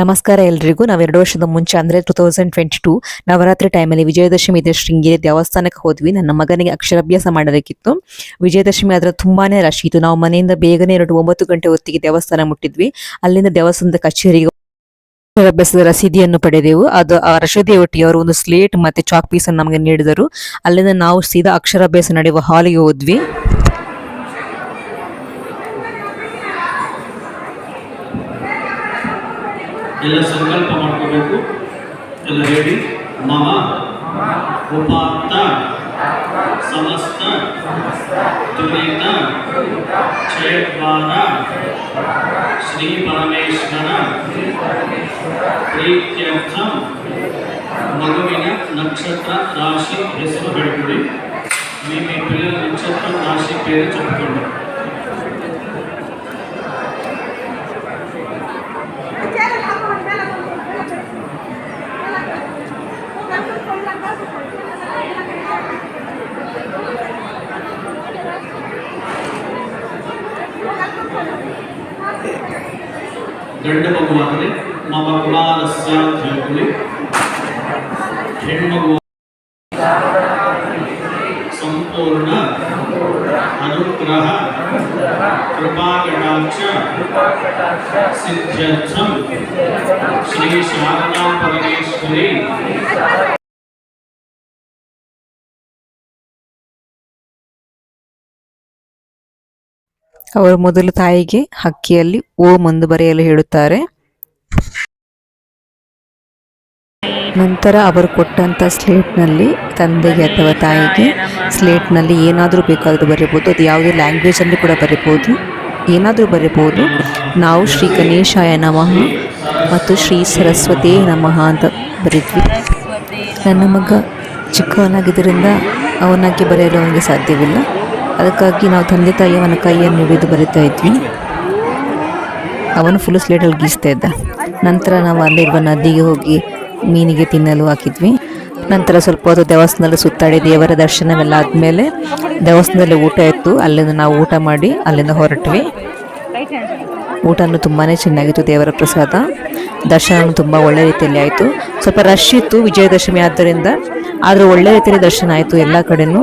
ನಮಸ್ಕಾರ ಎಲ್ರಿಗೂ. ನಾವು ಎರಡು ವರ್ಷದ ಮುಂಚೆ ಅಂದ್ರೆ two thousand twenty two Navaratri ಟೈಮಲ್ಲಿ ವಿಜಯದಶಮಿ ಇದೆ. ಶೃಂಗೇರಿ ದೇವಸ್ಥಾನಕ್ಕೆ ಹೋದ್ವಿ. ನನ್ನ ಮಗನಿಗೆ ಅಕ್ಷರಾಭ್ಯಾಸ ಮಾಡಬೇಕಿತ್ತು. ವಿಜಯದಶಮಿ ಆದ್ರೆ ತುಂಬಾನೇ ರಶ್ ಇತ್ತು. ನಾವು ಮನೆಯಿಂದ ಬೇಗನೆ ಎರಡು ಒಂಬತ್ತು ಗಂಟೆ ಹೊತ್ತಿಗೆ ದೇವಸ್ಥಾನ ಮುಟ್ಟಿದ್ವಿ. ಅಲ್ಲಿಂದ ದೇವಸ್ಥಾನದ ಕಚೇರಿಗೆ ಅಕ್ಷರಾಭ್ಯಾಸದ ರಸೀದಿಯನ್ನು ಪಡೆದೆವು. ಅದು ಆ ಒಟ್ಟಿಗೆ ಅವರು ಒಂದು ಸ್ಲೇಟ್ ಮತ್ತೆ ಚಾಕ್ ಪೀಸ್ ಅನ್ನು ನಮಗೆ ನೀಡಿದರು. ಅಲ್ಲಿಂದ ನಾವು ಸೀದಾ ಅಕ್ಷರಾಭ್ಯಾಸ ನಡೆಯುವ ಹಾಲಿಗೆ ಹೋದ್ವಿ. ಎಲ್ಲ ಸಂಕಲ್ಪ ಮಾಡ್ಕೋಬೇಕು ಎಲ್ಲ ಹೇಳಿ ಮಮ ಉಪಾತ್ತ ಸಮಸ್ತ ದುರಿತ ಕ್ಷಯದ್ವಾರ ಶ್ರೀ ಪರಮೇಶ್ವರ ಪ್ರೀತ್ಯರ್ಥ ಮಗುವಿನ ನಕ್ಷತ್ರ ರಾಶಿ ಹೆಸರು ಹೇಳ್ಕೊಳ್ಳಿ మీ మీ పిల్లల నక్షత్రం రాశి పేరు చెప్పుకోండి ಗಂಡು ಮಗುವಾದರೆ ಮಮ ಕುಲಾಲಸ್ಯ ಅಂತ ಹೇಳ್ಕೊಳ್ಳಿ ಹೆಣ್ಮಗು ಸಂಪೂರ್ಣ ಅನುಗ್ರಹ ಕೃಪಾಕಟಾಕ್ಷ ಸಿದ್ಧ್ಯರ್ಥಂ ಶ್ರೀ ಶಾರದಾ ಪರಮೇಶ್ವರಿ ಅವರು ಮೊದಲು ತಾಯಿಗೆ ಹಕ್ಕಿಯಲ್ಲಿ ಓಂ ಎಂದು ಬರೆಯಲು ಹೇಳುತ್ತಾರೆ. ನಂತರ ಅವರು ಕೊಟ್ಟಂತ ಸ್ಲೇಟ್ನಲ್ಲಿ ತಂದೆಗೆ ಅಥವಾ ತಾಯಿಗೆ ಸ್ಲೇಟ್ನಲ್ಲಿ ಏನಾದರೂ ಬೇಕಾದರೂ ಬರೀಬೋದು ಅದು ಯಾವುದೇ ಲ್ಯಾಂಗ್ವೇಜಲ್ಲಿ ಕೂಡ ಬರೀಬೋದು ಏನಾದರೂ ಬರೀಬೋದು ನಾವು ಶ್ರೀ ಗಣೇಶಾಯ ನಮಃ ಮತ್ತು ಶ್ರೀ ಸರಸ್ವತಿ ನಮಃ ಅಂತ ಬರೀದ್ವಿ. ನನ್ನ ಮಗ ಚಿಕ್ಕವನಾಗಿದ್ದರಿಂದ ಅವನಾಗಿ ಬರೆಯಲು ಅವನಿಗೆ ಸಾಧ್ಯವಿಲ್ಲ. ಅದಕ್ಕಾಗಿ ನಾವು ತಂದೆ ತಾಯಿ ಅವನ ಕೈಯನ್ನು ಹಿಡಿದು ಬರಿತಾ ಇದ್ವಿ. ಅವನು ಫುಲ್ ಸ್ಲೇಟಲ್ಲಿ ಗೀಸ್ತಾ ಇದ್ದ. ನಂತರ ನಾವು ಅಲ್ಲಿರುವ ನದಿಗೆ ಹೋಗಿ ಮೀನಿಗೆ ತಿನ್ನಲು ಹಾಕಿದ್ವಿ. ನಂತರ ಸ್ವಲ್ಪ ಹೊತ್ತು ದೇವಸ್ಥಾನದಲ್ಲಿ ಸುತ್ತಾಡಿ ದೇವರ ದರ್ಶನವೆಲ್ಲ ಆದಮೇಲೆ ದೇವಸ್ಥಾನದಲ್ಲಿ ಊಟ ಇತ್ತು. ಅಲ್ಲಿಂದ ನಾವು ಊಟ ಮಾಡಿ ಅಲ್ಲಿಂದ ಹೊರಟ್ವಿ. ಊಟನೂ ತುಂಬಾ ಚೆನ್ನಾಗಿತ್ತು, ದೇವರ ಪ್ರಸಾದ. ದರ್ಶನ ತುಂಬ ಒಳ್ಳೆ ರೀತಿಯಲ್ಲಿ ಆಯಿತು. ಸ್ವಲ್ಪ ರಶ್ ಇತ್ತು ವಿಜಯದಶಮಿ ಆದ್ದರಿಂದ ಆದರೂ ಒಳ್ಳೆ ರೀತಿಯಲ್ಲಿ ದರ್ಶನ ಆಯಿತು ಎಲ್ಲ ಕಡೆನೂ.